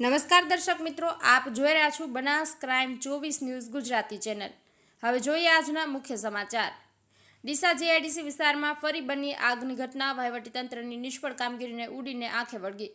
નમસ્કાર દર્શક મિત્રો, આપ જોઈ રહ્યા છો બનાસ ક્રાઇમ ચોવીસ ન્યૂઝ ગુજરાતી ચેનલ. હવે જોઈએ આજના મુખ્ય સમાચાર. ડીસા જેઆઈડીસી વિસ્તારમાં ફરી બની આગની ઘટના વહીવટીતંત્રની નિષ્ફળ કામગીરીને ઉડીને આંખે વળગી.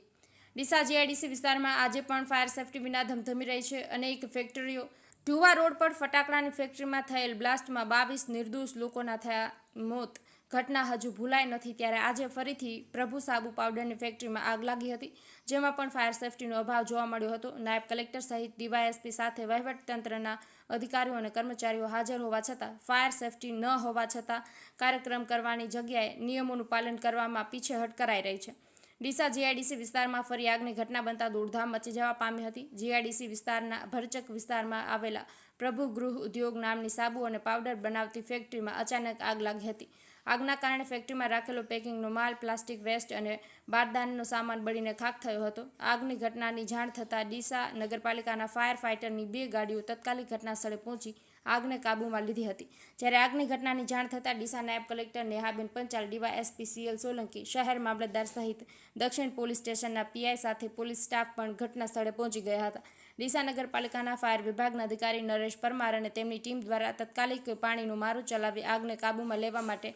ડીસા જેઆઈડીસી વિસ્તારમાં આજે પણ ફાયર સેફટી વિના ધમધમી રહી છે અનેક ફેક્ટરીઓ ઢુવા રોડ પર ફટાકડાની ફેક્ટરીમાં થયેલ બ્લાસ્ટમાં બાવીસ નિર્દોષ લોકોના થયા મોત. ઘટના હજુ ભૂલાઈ નથી ત્યારે આજે ફરીથી પ્રભુ સાબુ પાવડરની ફેક્ટરીમાં આગ લાગી હતી, જેમાં પણ ફાયર સેફટીનો અભાવ જોવા મળ્યો હતો. નાયબ કલેક્ટર સહિત ડીવાયએસપી સાથે વહીવટતંત્રના અધિકારીઓ અને કર્મચારીઓ હાજર હોવા છતાં ફાયર સેફટી ન હોવા છતાં કાર્યક્રમ કરવાની જગ્યાએ નિયમોનું પાલન કરવામાં પીછેહટ કરાઈ રહી છે. ડીસા જીઆઈડીસી વિસ્તારમાં ફરી આગની ઘટના બનતા દોડધામ મચી જવા પામી હતી. જીઆઈડીસી વિસ્તારના ભરચક વિસ્તારમાં આવેલા પ્રભુ ગૃહ ઉદ્યોગ નામની સાબુ અને પાવડર બનાવતી ફેક્ટરીમાં અચાનક આગ લાગી હતી. આગના કારણે ફેક્ટરીમાં રાખેલો પેકિંગનો માલ, પ્લાસ્ટિક વેસ્ટ અને બારદાનનો સામાન બળીને ખાક થયો હતો. આગની ઘટનાની જાણ થતાં ડીસા નગરપાલિકાના ફાયર ફાઇટરની બે ગાડીઓ તત્કાલિક ઘટના સ્થળે પહોંચી આગને કાબૂમાં લીધી હતી. જ્યારે આગની ઘટનાની જાણ થતાં ડીસા નાયબ collector Nehaben Panchal DY SP CL Solanki, શહેર મામલતદાર સહિત દક્ષિણ પોલીસ સ્ટેશનના પીઆઈ સાથે પોલીસ સ્ટાફ પણ ઘટના સ્થળે પહોંચી ગયા હતા. ડીસા નગરપાલિકાના ફાયર વિભાગના અધિકારી નરેશ પરમાર અને તેમની ટીમ દ્વારા તાત્કાલિક પાણીનું મારું ચલાવી આગને કાબૂમાં લેવા માટે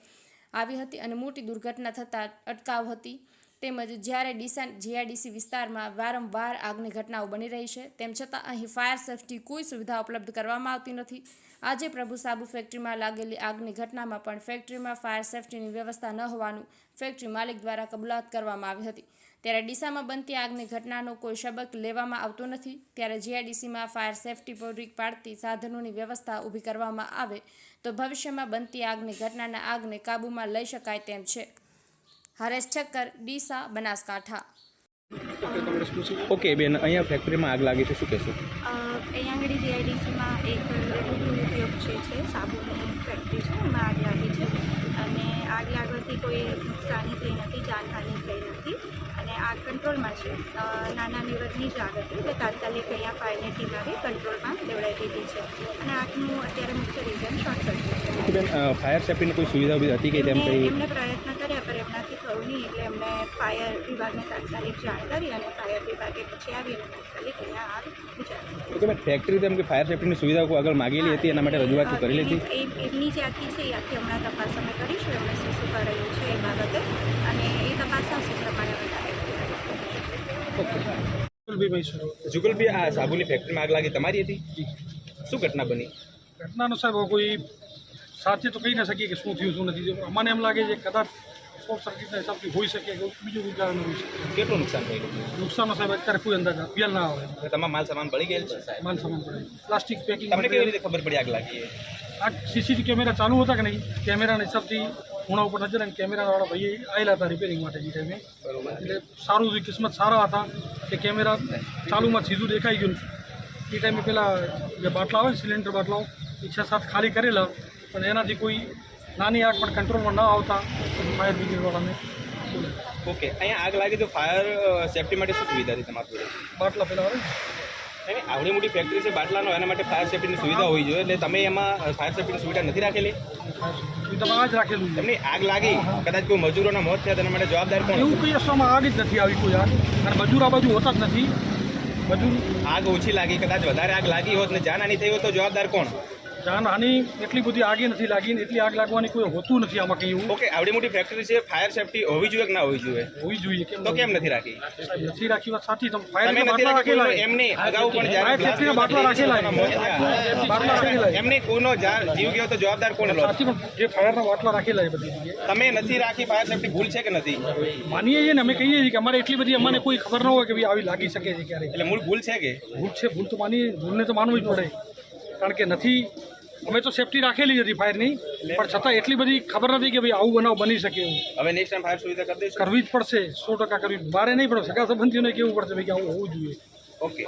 આવી હતી અને મોટી દુર્ઘટના થતાં અટકાવ હતી. તેમજ જ્યારે ડીસા જીઆઈડીસી વિસ્તારમાં વારંવાર આગની ઘટનાઓ બની રહી છે, તેમ છતાં અહીં ફાયર સેફટી કોઈ સુવિધા ઉપલબ્ધ કરવામાં આવતી નથી. આજે પ્રભુ સાબુ ફેક્ટરીમાં લાગેલી આગની ઘટનામાં પણ ફેક્ટરીમાં ફાયર સેફટીની વ્યવસ્થા ન હોવાનું ફેક્ટરી માલિક દ્વારા કબૂલાત કરવામાં આવી હતી. ત્યારે ડીસામાં બનતી આગની ઘટનાનો કોઈ શબક લેવામાં આવતો નથી. ત્યારે જીઆઈડીસીમાં ફાયર સેફટી પૂરી પાડતી સાધનોની વ્યવસ્થા ઊભી કરવામાં આવે તો ભવિષ્યમાં બનતી આગની ઘટનાના આગને કાબૂમાં લઈ શકાય તેમ છે. હરેશ ઠક્કર ડીસા બનાસકાંઠા. ઓકે બેન અહીંયા ફેક્ટરીમાં આગ લાગી છે શું કહેશો? અહીંયા આગળ જીઆઈડીસીમાં એક ઉપયોગ છે છે સાબુની ફેક્ટરી છે એમાં આગ લાગી છે. અને આગ લાગવાથી કોઈ નુકસાની થઈ નથી જાનહાની થઈ નથી. અને આગ કંટ્રોલમાં છે. નાના નિવડની જ આગ હતી એટલે તાત્કાલિક અહીંયા ફાયરની ટીમ આવી કંટ્રોલમાં લેવડાવી દીધી છે. અને આગનું અત્યારે મુખ્ય રીઝન શોર્ટ સર્કિટ તો ફાયર સેફટીની કોઈ સુવિધા હતી કે તેમ કંઈ? એમને પ્રયત્ન ફાયર વિભાગને તાત્કાલિક જાણ કરી અને ફાયર વિભાગે પછી આવી અને તાત્કાલિક અહીંયા આગ બુજાવી ઓકે બેન ફેક્ટરી તેમ કે ફાયર સેફ્ટીની સુવિધા આગળ માગેલી હતી? એના માટે રજૂઆત કરી લીધી એની- એમની જે આખી છે એ આખી હમણાં તપાસ અમે કરીશું એમને શું શું કરેલું છે એ બાબતે અને એ તપાસ આવશે પ્રમાણે ઓકે જુગલભાઈ આ સાબુની ફેક્ટરીમાં આગ લાગી તમારી હતી? શું ઘટના બની? ઘટનાનો સાહેબ કોઈ સાચે તો કહી ના શકીએ કે શું થયું શું નથી થયું. અમને એમ લાગે છે કદાચ શોર્ટ સર્કિટના હિસાબથી હોઈ શકે કે બીજું કોઈ કારણ હોઈ શકે. કેટલું નુકસાન થયેલું નુકસાનનો સાહેબ અત્યારે કોઈ અંદાજ અભિયાન ના આવે. અને તમારો માલ સામાન બળી ગયેલ છે? સાહેબ માલ સામાન પડે પ્લાસ્ટિક પેકિંગ તમને કેવી રીતે ખબર પડી આગ લાગી? એ? આ સીસીટીવી કેમેરા ચાલુ હતા કે નહીં? કેમેરાના હિસાબથી ખૂણા ઉપર નજર અને કેમેરાવાળા ભાઈ આવેલા હતા રિપેરિંગ માટે એ ટાઈમે. બરોબર. એટલે સારું હતું કિસ્મત સારા હતા કે કેમેરા ચાલુમાં સીધું દેખાઈ ગયું. એ ટાઈમે પેલા જે બાટલા આવે ને સિલિન્ડર બાટલાઓ એ છ સાત ખાલી કરેલા પણ એનાથી કોઈ નાની આગ પણ કંટ્રોલમાં ન આવતા ફાયર બ્રિગેડવાળાને. ઓકે અહીંયા આગ લાગી તો ફાયર સેફટી માટે શું સુવિધા હતી તમારી જોડે? બાટલા પેલા નહીં, આવડી મોટી ફેક્ટરી છે બાટલાનો એના માટે ફાયર સેફટીની સુવિધા હોવી જોઈએ એટલે તમે એમાં ફાયર સેફટીની સુવિધા નથી રાખેલી? સુવિધામાં જ રાખેલું. તમને આગ લાગી કદાચ કોઈ મજૂરોના મોત થયા તેના માટે જવાબદાર કોણ એવું કોઈ અસરમાં આગ જ નથી આવી કોઈ આગ. અને મજૂર આ બાજુ હોતા જ નથી. મજૂર આગ ઓછી લાગી કદાચ વધારે આગ લાગી હોત ને જાનહાની થઈ હોત તો જવાબદાર કોણ? જાનહાની એટલી બધી આગે નથી લાગી એટલી આગ લાગવાની કોઈ હોતું નથી આમાં કંઈ એવું. ઓકે આવડી મોટી ફેક્ટરી છે ફાયર સેફટી હોવી જોઈએ કે ના હોવી જોઈએ? હોવી જોઈએ કેમ તો કેમ નથી રાખી? નથી રાખી વાત સાચી તમે ફાયર બાટલા રાખેલા એમને અગાઉ પણ જ્યારે ફાયર સેફટીના બાટલા રાખેલા. એમને કોઈનો જા- જીવ ગયો તો જવાબદાર કોણ લો? સાચી પણ જે ફાયરના બાટલા રાખેલા છે બધી તમે નથી રાખી ફાયર સેફટી ભૂલ છે કે નથી? માનીએ છીએ ને અમે કહીએ છીએ કે અમારે એટલી બધી અમને કોઈ ખબર ન હોય કે ભાઈ આવી લાગી શકે છે ક્યારે એટલે મૂળ ભૂલ છે કે? ભૂલ છે ભૂલ તો માની ભૂલને તો માનવી જ પડે. કારણ કે નથી અમે તો સેફટી રાખેલી હતી ફાયરની પણ છતાં એટલી બધી ખબર નથી કે ભાઈ આવું બનાવ બની શકે એવું. હવે નેક્સ્ટ ટાઈમ ફાયર સુવિધા કરી દઈશું કરવી જ પડશે સો ટકા કરવી મારે નહીં પણ સગા સંબંધીઓને કેવું પડશે ભાઈ કે આવું હોવું જોઈએ. ઓકે